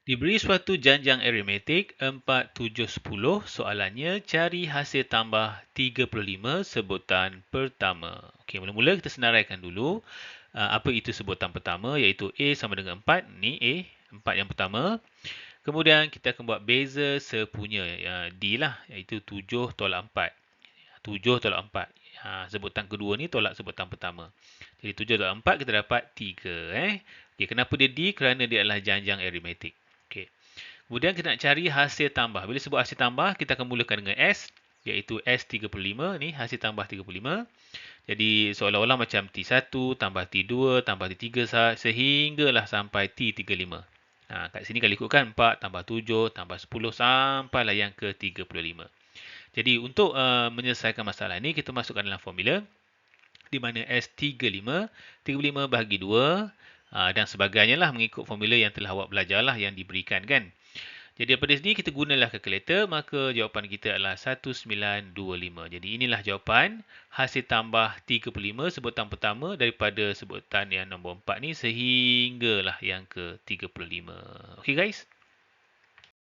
Diberi suatu janjang aritmetik 4, 7, 10, soalannya cari hasil tambah 35 sebutan pertama. Okey, mula-mula kita senaraikan dulu uh, apa itu sebutan pertama iaitu A sama dengan 4. Ni A, 4 yang pertama. Kemudian kita akan buat beza sepunya uh, D lah iaitu 7 tolak 4. 7 tolak 4. Ha, sebutan kedua ni tolak sebutan pertama. Jadi 7 tolak 4 kita dapat 3. Eh. Okay, kenapa dia D? Kerana dia adalah janjang aritmetik. Kemudian kita nak cari hasil tambah. Bila sebut hasil tambah, kita akan mulakan dengan S. Iaitu S35. Ni hasil tambah 35. Jadi seolah-olah macam T1 tambah T2 tambah T3 sehinggalah sampai T35. Ha, kat sini kalau ikutkan 4 tambah 7 tambah 10 sampailah yang ke 35. Jadi untuk uh, menyelesaikan masalah ini, kita masukkan dalam formula di mana S35, 35 bahagi 2 uh, dan sebagainya lah mengikut formula yang telah awak belajar lah yang diberikan kan. Jadi daripada sini kita gunalah kalkulator maka jawapan kita adalah 1925. Jadi inilah jawapan hasil tambah 35 sebutan pertama daripada sebutan yang nombor 4 ni sehinggalah yang ke 35. Okay guys.